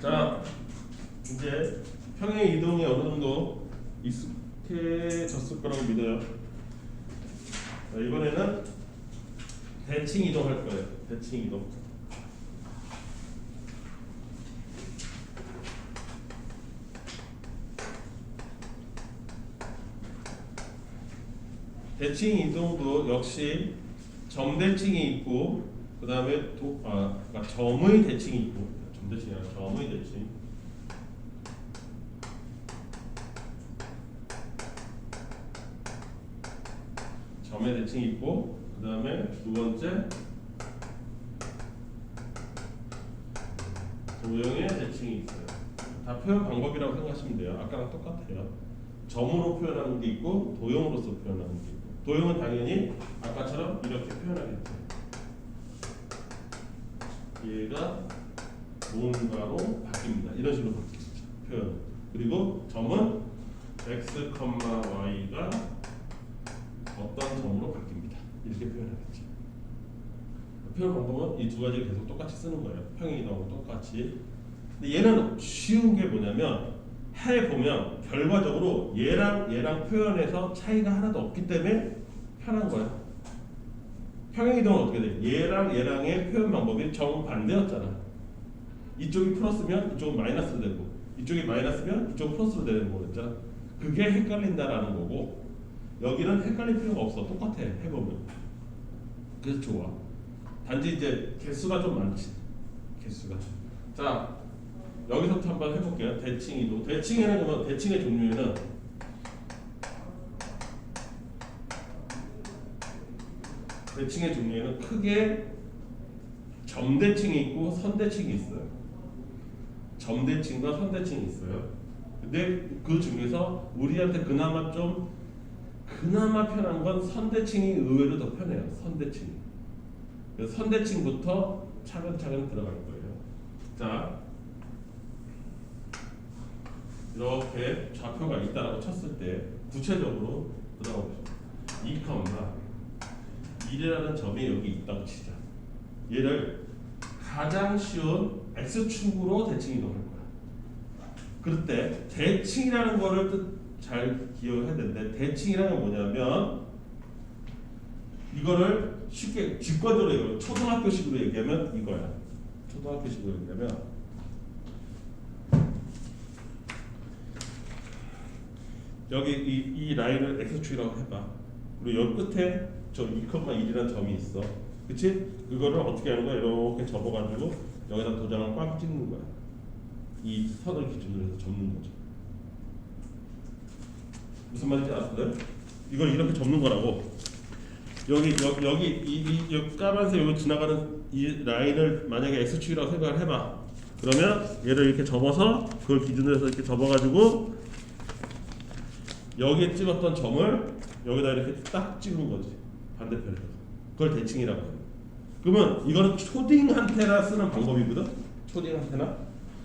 자, 이제 평행 이동이 어느 정도 익숙해졌을 거라고 믿어요. 자, 이번에는 대칭 이동할 거예요. 대칭 이동. 대칭 이동도 역시 점대칭이 있고 그 다음에 도, 아, 그러니까 점의 대칭이 있고 점대칭이 아니라 점의 대칭 점의 대칭이 있고 그 다음에 두 번째. 도형의 대칭이 있어요. 다 표현 방법이라고 생각하시면 돼요. 아까랑 똑같아요. 점으로 표현하는 게 있고 도형으로서 표현하는 게 있고. 도형은 당연히 아까처럼 이렇게 표현하겠죠. 얘가 뭔가로 바뀝니다. 이런 식으로 바뀌죠 표현 그리고 점은 x, y가 어떤 점으로 바뀝니다. 이렇게 표현하겠죠. 표현 방법은 이 두 가지를 계속 똑같이 쓰는 거예요. 평행 이동하고 똑같이. 근데 얘는 쉬운 게 뭐냐면 해 보면 결과적으로 얘랑 얘랑 표현해서 차이가 하나도 없기 때문에 편한 거야. 평행 이동은 어떻게 돼? 얘랑 얘랑의 표현 방법이 정반대였잖아. 이쪽이 플러스면 이쪽은 마이너스로 되고 이쪽이 마이너스면 이쪽은 플러스로 되는 거였잖아. 그게 헷갈린다라는 거고 여기는 헷갈릴 필요가 없어. 똑같아 해보면. 그래서 좋아. 단지 이제 개수가 좀 많지. 개수가. 자 여기서부터 한번 해볼게요. 대칭이도. 대칭에는 그러면 대칭의 종류에는 대칭의 종류에는 크게 점대칭이 있고 선대칭이 있어요. 점대칭과 선대칭이 있어요. 근데 그 중에서 우리한테 그나마 좀 그나마 편한 건 선대칭이 의외로 더 편해요. 선대칭. 선대칭부터 차근차근 들어갈 거예요. 자, 이렇게 좌표가 있다라고 쳤을 때 구체적으로 들어가 보시죠. 2컴마 1이라는 점이 여기 있다고 치자. 얘를 가장 쉬운 x축으로 대칭 이동할 거야. 그럴 때 대칭이라는 거를 뜻 잘 기억해야 되는데 대칭이라는 건 뭐냐면 이거를 쉽게 직관적으로 얘기하면 초등학교식으로 얘기하면 이거야. 초등학교식으로 얘기하면 여기 이, 이 라인을 x축이라고 해봐. 그리고 여기 끝에 저 2,1이라는 점이 있어. 그치? 그거를 어떻게 하는 거야? 이렇게 접어가지고 여기다 도장을 꽉 찍는 거야. 이 선을 기준으로 해서 접는 거죠. 무슨 말인지 알았어요? 이걸 이렇게 접는 거라고. 여기 여기 여기 이, 이 까만색 여기 지나가는 이 라인을 만약에 x축이라고 생각을 해봐. 그러면 얘를 이렇게 접어서 그걸 기준으로 해서 이렇게 접어가지고 여기에 찍었던 점을 여기다 이렇게 딱 찍은 거지 반대편에서 그걸 대칭이라고 해요 그러면 이거는 초딩한테나 쓰는 방법이거든 초딩한테나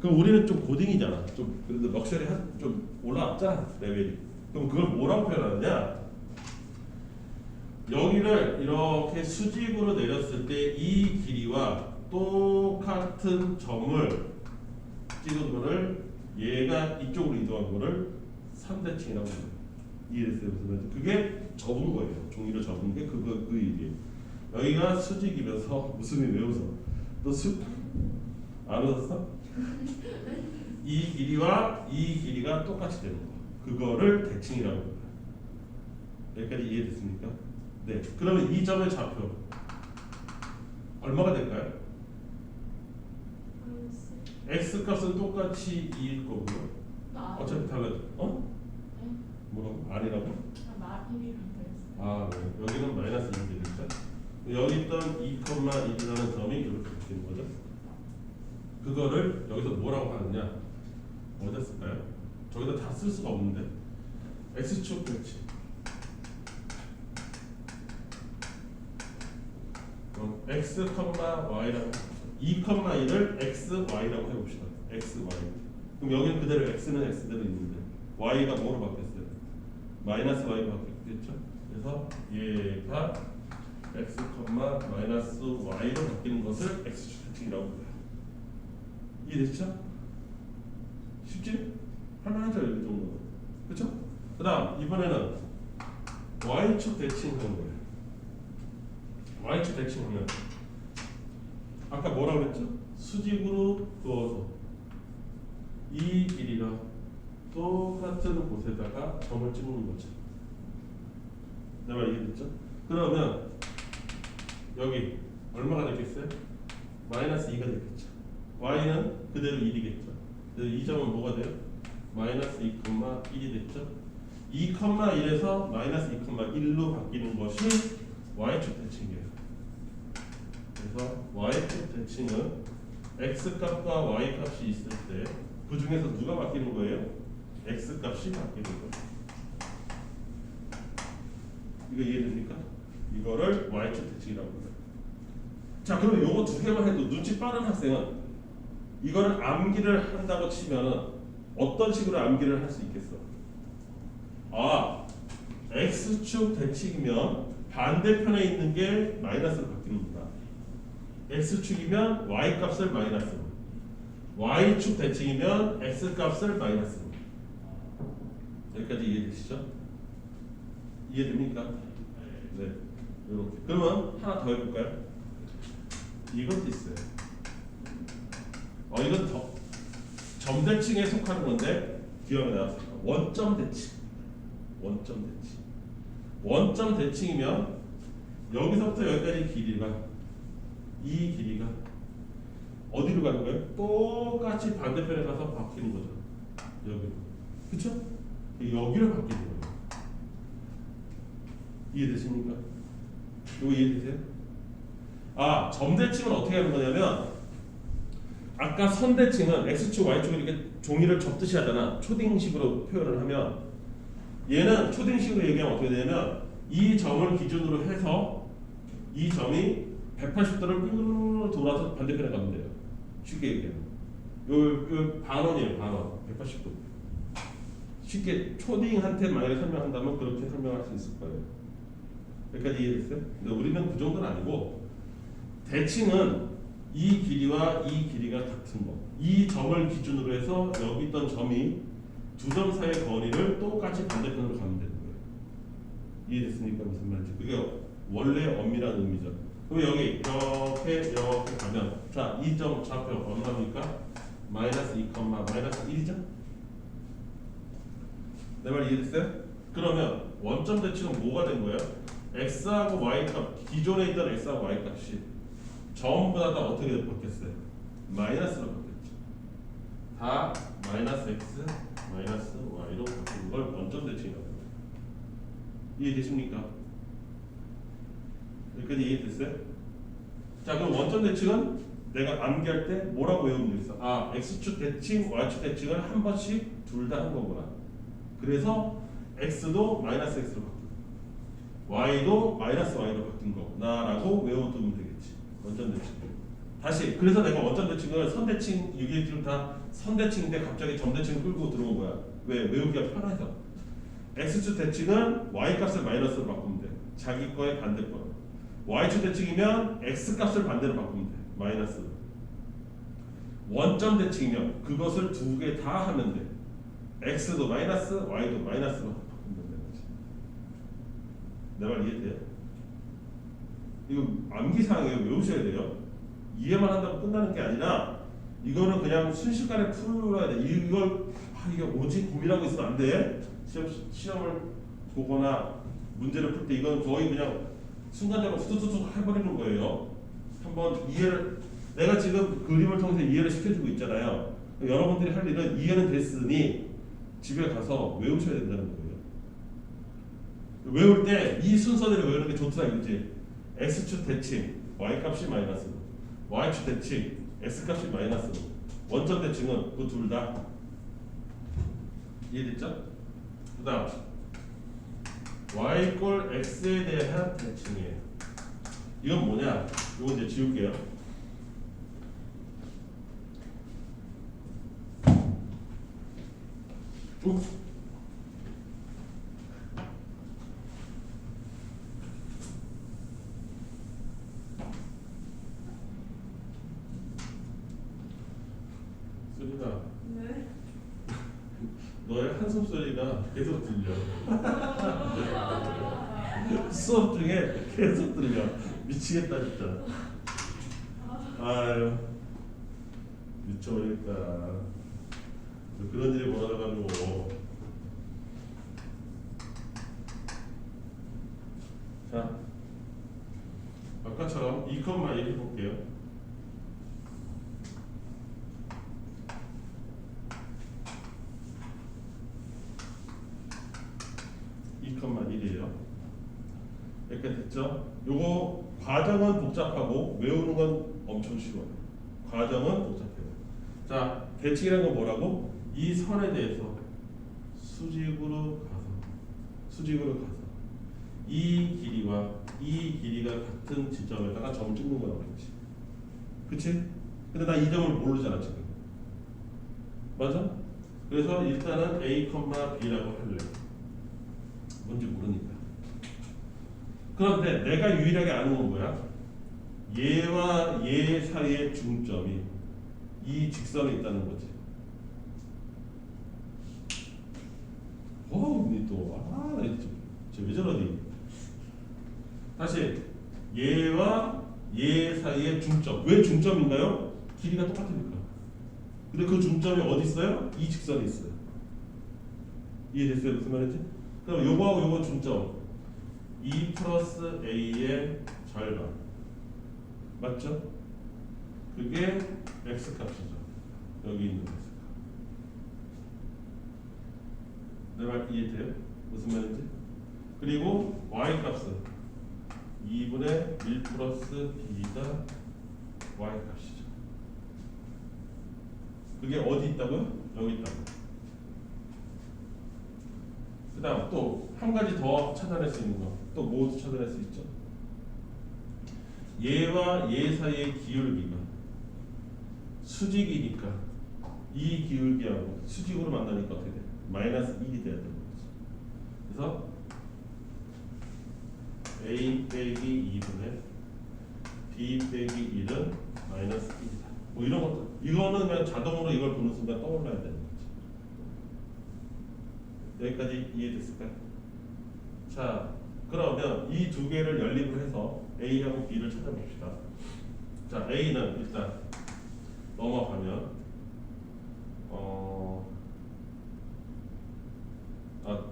그럼 우리는 좀 고딩이잖아 좀 그래도 럭셔리 한, 좀 올라왔잖아 레벨이 그럼 그걸 뭐라고 표현하느냐 여기를 이렇게 수직으로 내렸을 때 이 길이와 똑같은 점을 찍은 거를 얘가 이쪽으로 이동한 거를 3대칭이라고 해요 이해됐어요? 그게 접은 거예요. 종이를 접은 게 그거 그 일이에요. 여기가 수직이면서 무슨 일 외워서 너수안 웃었어? 이 길이와 이 길이가 똑같이 되는 거. 그거를 대칭이라고 해요. 여기까지 이해됐습니까? 네. 그러면 이 점의 좌표 얼마가 될까요? x 값은 똑같이 2일 거고요. 어차피 달라져. 어? 뭐라고? 아니라고? 아, 네. 여기는 마이너스 1이 되겠죠? 여기 있던 2,1이라는 점이 이렇게 바뀌는 거죠. 그거를 여기서 뭐라고 하느냐? 어디다 쓸까요? 저기다 다 쓸 수가 없는데. x축 그렇지. 그럼 x, y라고 2,1을 x, y라고 해봅시다. x, y. 그럼 여기는 그대로 x는 x대로 있는데 y가 뭐로 바뀌었어요? 마이너스 y가 바뀌었겠죠? 그래서 얘가 x, 마이너스 y로 바뀌는 것을 x축 대칭이라고 해요. 이해됐죠? 쉽지? 할만하죠 이 정도는 그렇죠? 그 다음 이번에는 y축 대칭하는 거예요 y축 대칭하면 아까 뭐라고 그랬죠? 수직으로 그어서 이 길이가 똑같은 곳에다가 점을 찍는 거죠 내말 이해됐죠? 그러면 여기 얼마가 되겠어요? 마이너스 2가 되겠죠 y는 그대로 1이겠죠 그래서 이 점은 뭐가 돼요? 마이너스 2,1이 됐죠? 2,1에서 마이너스 2,1로 바뀌는 것이 y축 대칭이에요. 그래서 y축 대칭은 x 값과 y 값이 있을 때 그 중에서 누가 바뀌는 거예요? x 값이 바뀌는 거예요. 이거 이해됩니까? 이거를 y축 대칭이라고 합니다. 자, 그럼 요거 두 개만 해도 눈치 빠른 학생은 이거를 암기를 한다고 치면은 어떤 식으로 암기를 할 수 있겠어? 아, x축 대칭이면 반대편에 있는 게 마이너스로 바뀌는구나. x축이면 y 값을 마이너스로, y축 대칭이면 x 값을 마이너스로. 여기까지 이해되시죠? 이해됩니까? 네. 이렇게. 그러면 하나 더 해볼까요? 이것도 있어요. 어, 이건 더 점대칭에 속하는 건데 기억이 나왔습니다. 원점 대칭. 원점 대칭. 원점 대칭이면 여기서부터 여기까지 길이가 이 길이가 어디로 가는 거예요? 똑같이 반대편에 가서 바뀌는 거죠. 여기로. 그쵸? 여기로 바뀌는 거예요. 이해되십니까? 이거 이해되세요? 아, 점대칭은 어떻게 하는 거냐면 아까 선대칭은 x축, y축을 이렇게 종이를 접듯이 하잖아. 초딩식으로 표현을 하면 얘는 초딩식으로 얘기하면 어떻게 되냐면 이 점을 기준으로 해서 이 점이 180도를 삥 돌아서 반대편에 가면 돼요. 쉽게 얘기하면. 요, 요 반원이에요, 반원. 180도. 쉽게 초딩한테 만약에 설명한다면 그렇게 설명할 수 있을 거예요. 여기까지 이해됐어요? 근데 우리는 그 정도는 아니고 대칭은 이 길이와 이 길이가 같은 거. 이 점을 기준으로 해서 여기 있던 점이 두 점 사이의 거리를 똑같이 반대편으로 가면 되는 거예요. 이해됐습니까? 무슨 말인지. 그게 원래 엄밀한 의미죠. 그럼 여기 이렇게 이렇게 가면 자, 이 점 좌표 얼마입니까? 마이너스 2, 마이너스 1이죠? 내 말 이해됐어요? 그러면 원점 대칭은 뭐가 된 거예요? X하고 y 값 기존에 있던 x하고 y 값이 전부 다, 다 어떻게 바뀌었어요? 마이너스로 바뀌었죠. 다 마이너스 x, 마이너스 y로 바뀌는 걸 원점 대칭이라고 합니다. 이해되십니까? 여기까지 이해됐어요? 자 그럼 원점 대칭은 내가 암기할 때 뭐라고 외우면 되겠어? 아 x축 대칭, y축 대칭을 한 번씩 둘 다 한 거구나. 그래서 x도 마이너스 x로 바뀌고 y도 마이너스 y로 바뀐 거나라고 외워두면 되겠지. 원점 대칭. 다시 그래서 내가 원점 대칭을 선대칭 이게 지금 다 선대칭인데 갑자기 점대칭 끌고 들어온 거야. 왜 외우기가 편해서. x축 대칭은 y 값을 마이너스로 바꾸면 돼. 자기 거의 반대권. y축 대칭이면 x 값을 반대로 바꾸면 돼. 마이너스로. 원점 대칭이면 그것을 두 개 다 하면 돼. x도 마이너스, y도 마이너스로. 내 말 이해돼요? 이거 암기사항이에요. 외우셔야 돼요. 이해만 한다고 끝나는 게 아니라 이거는 그냥 순식간에 풀어야 돼. 이걸 아, 이게 뭐지 고민하고 있으면 안 돼. 시험 시험을 보거나 문제를 풀 때 이건 거의 그냥 순간적으로 툭툭툭 해버리는 거예요. 한번 이해를 내가 지금 그림을 통해서 이해를 시켜주고 있잖아요. 여러분들이 할 일은 이해는 됐으니 집에 가서 외우셔야 된다는 거예요. 외울 때 이 순서대로 외우는 게 좋더라 이거지. x축 대칭 y 값이 마이너스로 y축 대칭 x 값이 마이너스로 원점 대칭은 그 둘 다 이해됐죠? 그다음 y 꼴 x에 대한 대칭이에요. 이건 뭐냐? 이거 이제 지울게요. 쭉 쓰리나 네. 너의 한숨 소리가 계속 들려. 수업 중에 계속 들려. 미치겠다 진짜. 아유 미쳐버리겠다. 그런 일이 벌어져가지고. 자, 아까처럼 2컷만 해볼게요. 이컷만 1이에요. 이렇게 됐죠? 요거 과정은 복잡하고 외우는 건 엄청 쉬워요. 과정은 복잡해요. 자, 대칭이라는 건 뭐라고? 이 선에 대해서 수직으로 가서 수직으로 가서 이 길이와 이 길이가 같은 지점에다가 점 찍는 거라고 그랬지. 그치? 근데 나 이 점을 모르잖아 지금. 맞아? 그래서 일단은 A, B라고 할래. 뭔지 모르니까. 그런데 내가 유일하게 아는 건 뭐야? 얘와 얘 사이의 중점이 이 직선에 있다는 거지. 어우, 니 또, 아, 쟤왜 저러니? 다시, 얘와 얘 사이의 중점. 왜 중점인가요? 길이가 똑같으니까. 근데 그 중점이 어디 있어요? 이 직선에 있어요. 이해됐어요? 무슨 말인지? 그럼 요거하고 요거 중점. 2 플러스 A의 절반. 맞죠? 그게 X 값이죠. 여기 있는 X 값. 내말 이해돼요? 무슨 말인지? 그리고 Y 값은 2분의 1 플러스 B가 Y 값이죠. 그게 어디 있다고요? 여기 있다고. 그 다음 또 한 가지 더 찾아낼 수 있는 거. 또뭐 찾아낼 수 있죠? 얘와 얘 사이의 기울기가 수직이니까 이 기울기하고 수직으로 만나니까 어떻게 돼? 마이너스 1이 돼야 되는 거지. 그래서 a 빼기 2분의 b 빼기 1은 마이너스 1이다. 뭐 이런 것도 이거는 그냥 자동으로 이걸 보는 순간 떠올라야 되는 거지. 여기까지 이해됐을까요? 자, 그러면 이 두 개를 연립을 해서 A하고 B를 찾아봅시다. 자, A는 일단 넘어가면 어, 아,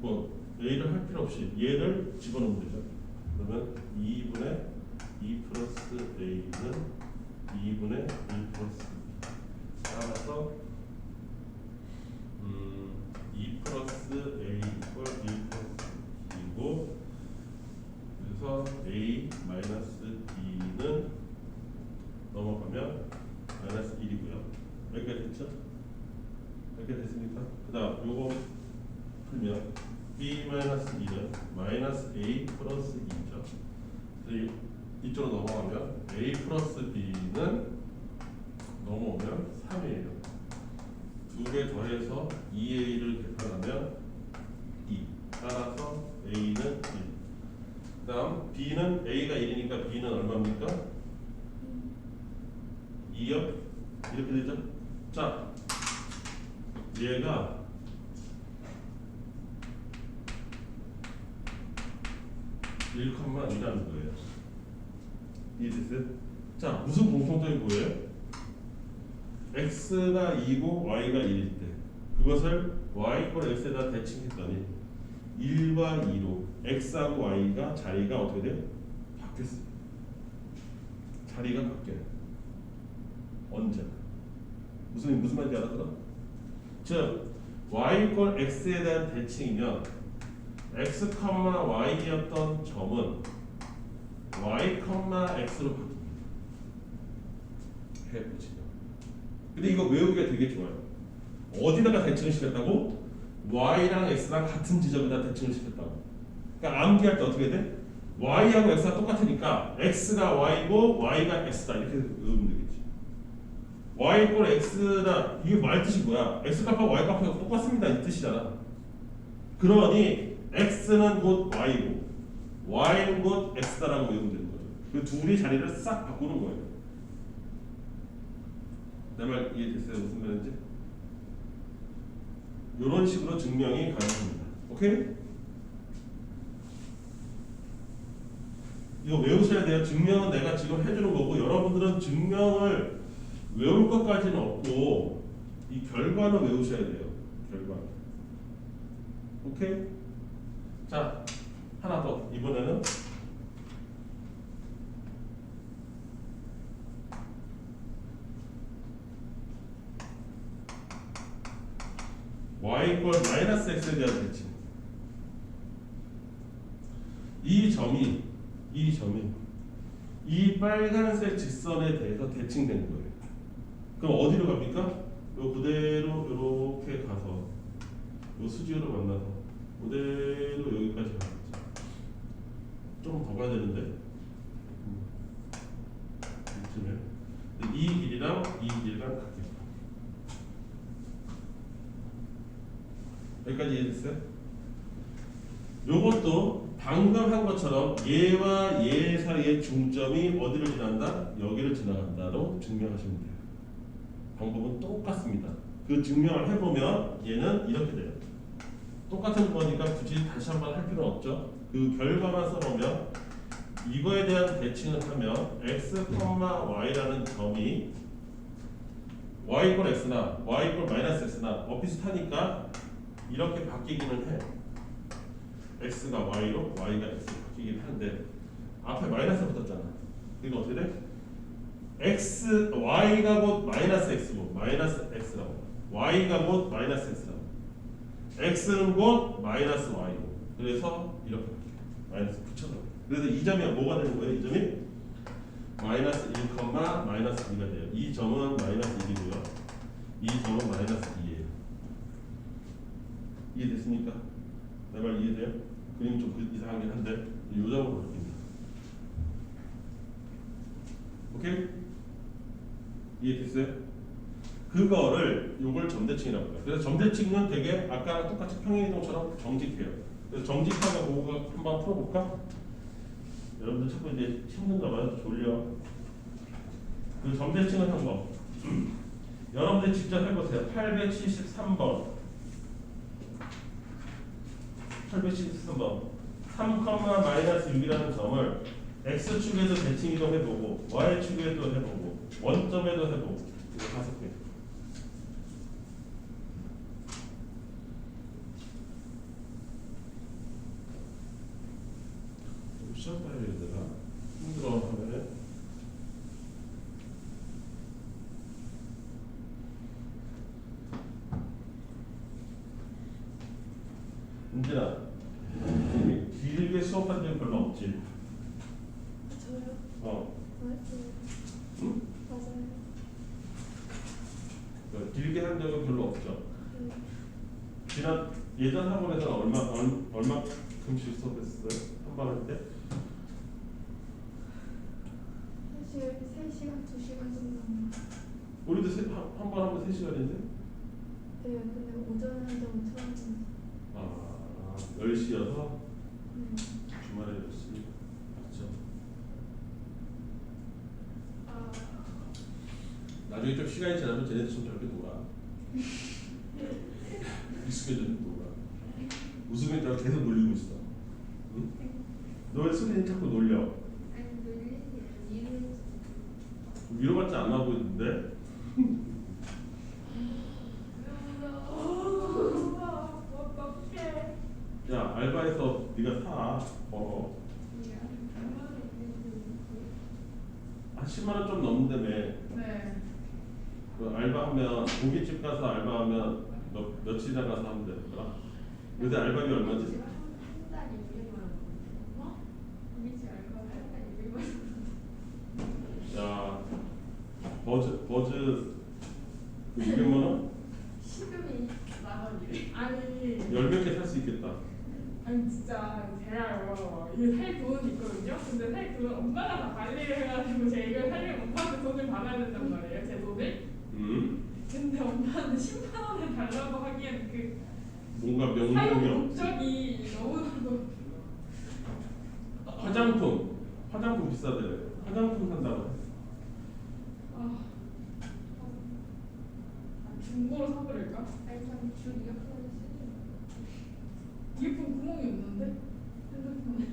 뭐 A를 할 필요 없이 얘를 집어넣으면 되죠. 그러면 2분의 2 플러스 A는 2분의 1 플러스 B. 따라서 음, 2 플러스 A 이퀄 1 플러스 B이고 그래서 A 마이너스 B는 넘어가면 마이너스 1이고요. 여기까지 됐죠? 여기까지 됐습니까? 그 다음 요거 풀면 B 마이너스 1은 마이너스 A 플러스 2죠. 그래서 이- 이쪽으로 넘어가면 A 플러스 B는 넘어오면 3이에요. 두 개 더해서 2A를 계산하면 2. 따라서 A는 1. 그 다음 B는 A가 1이니까 B는 얼마입니까? 2요? 이렇게 되죠? 자, 얘가 1,2라는 거예요. 이해됐어요? 자, 무슨 공통점이 보여요? x가 2고 y가 1일 때 그것을 y 꼴 x에다 대칭했더니 1과 2로 x하고 y가 자리가 어떻게 돼요? 바뀌었어요. 자리가 바뀌어요. 언제? 무슨 무슨 말인지 알아들어? 즉 y 꼴 x에 대한 대칭이면 x, y였던 점은 y, x로. 해보시죠. 근데 이거 외우기가 되게 좋아요. 어디다가 대칭을 시켰다고? y랑 x랑 같은 지점에다 대칭을 시켰다고. 그러니까 암기할 때 어떻게 돼? y하고 x가 똑같으니까 x가 y고 y가 x다 이렇게 외우면 되겠지. y 꼴 x다 이게 말 뜻이 뭐야? x 값하고 y 값하고 똑같습니다 이 뜻이잖아. 그러니 x는 곧 y고 y는 곧 x다라고 외우면 되는 거죠. 그 둘이 자리를 싹 바꾸는 거예요. 내 말 이해됐어요? 무슨 말인지? 이런 식으로 증명이 가능합니다. 오케이? 이거 외우셔야 돼요. 증명은 내가 지금 해주는 거고 여러분들은 증명을 외울 것까지는 없고 이 결과는 외우셔야 돼요. 결과. 오케이? 자 하나 더 이번에는 y 이퀄 마이너스 x에 대한 대칭 이 점이 이 점이 이 빨간색 직선에 대칭된 거예요. 그럼 어디로 갑니까? 요 그대로 이렇게 가서 요 수직으로 만나서 그대로 여기까지 가겠죠. 좀더 가야 되는데 음. 이쯤에 이 길이랑 이 길이랑 같겠다. 여기까지 이해됐어요? 요것도 방금 한 것처럼 얘와 얘 사이의 중점이 어디를 지난다? 여기를 지나간다로 증명하시면 돼요. 방법은 똑같습니다. 그 증명을 해보면 얘는 이렇게 돼요. 똑같은 거니까 굳이 다시 한번 할 필요는 없죠. 그 결과만 써보면 이거에 대한 대칭을 하면 x, y라는 점이 y 이퀄 x나 y 이퀄 마이너스 x나 뭐 비슷하니까 이렇게 바뀌기는 해. x가 y로 y가 x로 바뀌긴 한데 앞에 마이너스 붙었잖아. 이거 어떻게 돼? X y가 곧 마이너스 x고 마이너스 x라고. y가 곧 마이너스 x라고. x는 곧 마이너스 y고. 그래서 이렇게. 마이너스 붙여서. 그래서 이 점이 뭐가 되는 거예요? 이 점이 마이너스 1, 마이너스 2가 돼요. 이 점은 마이너스 1이고요. 이 점은 마이너스 2예요. 이해됐습니까? 내 말 이해돼요? 그림 좀 그- 이상하긴 한데 이 점으로 바뀝니다. 오케이? 이해됐어요? 그거를 요걸 점대칭이라고 해요. 그래서 점대칭은 되게 아까랑 똑같이 평행이동처럼 정직해요. 그래서 정직하게 그거 한번 풀어볼까? 여러분들 자꾸 이제 힘든가 봐요. 졸려. 그 점대칭을 한 거. 여러분들 직접 해보세요. 873번. 873번 3, 마이너스 6이라는 점을 x축에도 대칭 이동해보고 y축에도 해보고 원점에도 해보고 이거 다섯 개좀 시험 봐야 되나? 힘들어 하면은 은진아 길게 수업한 적이 별로 없지? 저요? 어 맞아요. 응? 맞아요. 그 길게 한 적은 별로 없죠? 네. 지난 예전 학원에서는 얼마 얼, 얼마큼씩 수업했어요? 한번할 때? 사실 3시간, 2시간 정도. 우리도 한번 하면 3시간인데? 네, 근데 오전에 한 적은 처음이에요. 아 10시여서 네. 주말에 10시 맞죠? 아, 나중에 좀 시간이 지나면 쟤네들 좀저렇게 놀아 익숙해져서 놀아 웃으면 저 계속 놀리고 있어 응? 너왜 소리는 자꾸 놀려 아니, 놀리는 게 일을 위로받지 않아 보이는데 어떡해. 야 알바해서 네가 사 벌어 한 10만 원 좀 넘는다며 네. 그 알바하면 고깃집 가서 알바하면 몇, 며칠 나가서 하면 되더라 요새 알바비 얼마지? 한 달에 200만 원. 어? 우리 집 알바 한 달에 200만 원. 야 버즈 버즈 그 200만 원? 시급이 나가요. 아니. 열몇개살 수 있겠다 아니 진짜 제가요 이게 살 돈은 있거든요. 근데 살 돈은 엄마가 다 관리를 해가지고 제가 이걸 살려면 엄마한테 돈을 받아야 된단 말이에요. 제 돈을. 음 근데 엄마는 10만 원을 달라고 하기엔 그 뭔가 명목이 사용 없지 목적이 너무나도 화장품 화장품 비싸대 화장품 산다고 아, 아 중고로 사버릴까? 일단 주 이렇게 이어폰 구멍이 없는데? 핸드폰에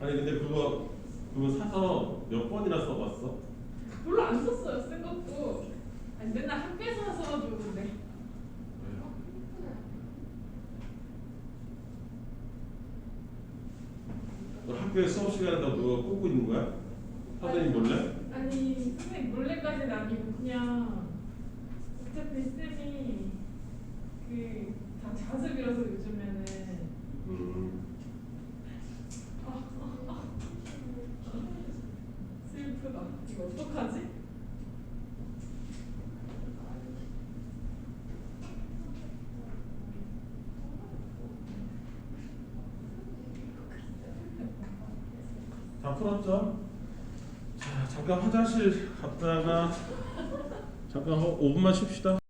아니 근데 그거 그거 사서 몇 번이나 써봤어? 별로 안 썼어요 쓴 것도 아니 맨날 학교에서 써가지고 근데 너 학교에 수업 시간에다 누가 꽂고 있는 거야? 선생님 몰래? 아니 선생님 몰래까지는 아니고 그냥 어차피 쌤이 그다 자습이라서 요즘에는 음. 점. 자, 잠깐 화장실 갔다가 잠깐 어, 5분만 쉽시다.